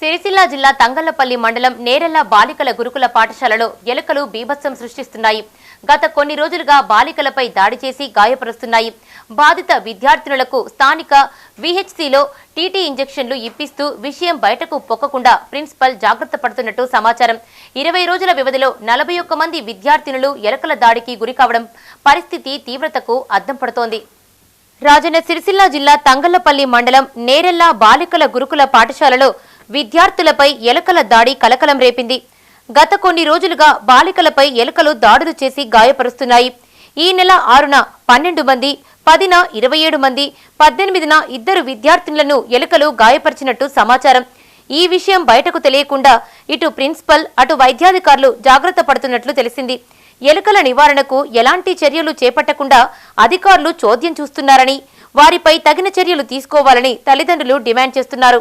సిరిసిల్ల జిల్లా తంగళ్ళపల్లి మండలం నేరెల్ల బాలికల గురుకుల పాఠశాలలో ఎలుకలు బీభత్సం సృష్టిస్తున్నాయి. గత కొన్ని రోజులుగా బాలికలపై దాడి చేసి గాయపరుస్తున్నాయి. బాధిత విద్యార్థినులకు స్థానిక విహెచ్సిలో టీటీ ఇంజెక్షన్లు ఇప్పిస్తూ విషయం బయటకు పొక్కకుండా ప్రిన్సిపల్ జాగ్రత్త పడుతున్నట్టు సమాచారం. ఇరవై రోజుల వ్యవధిలో నలభై ఒక్క మంది విద్యార్థినులు ఎలకల దాడికి గురికావడం పరిస్థితి తీవ్రతకు అద్దం పడుతోంది. రాజన్న సిరిసిల్ల జిల్లా తంగళ్ళపల్లి మండలం నేరెల్ల బాలికల గురుకుల పాఠశాలలో విద్యార్థులపై ఎలుకల దాడి కలకలం రేపింది. గత కొన్ని రోజులుగా బాలికలపై ఎలుకలు దాడులు చేసి గాయపరుస్తున్నాయి. ఈ నెల ఆరున పన్నెండు మంది పదిన ఇరవై ఏడు మంది పద్దెనిమిదిన ఇద్దరు విద్యార్థినులను ఎలుకలు గాయపరిచినట్టు సమాచారం. ఈ విషయం బయటకు తెలియకుండా ఇటు ప్రిన్సిపల్ అటు వైద్యాధికారులు జాగ్రత్త పడుతున్నట్లు తెలిసింది. ఎలుకల నివారణకు ఎలాంటి చర్యలు చేపట్టకుండా అధికారులు చోద్యం చూస్తున్నారని వారిపై తగిన చర్యలు తీసుకోవాలని తల్లిదండ్రులు డిమాండ్ చేస్తున్నారు.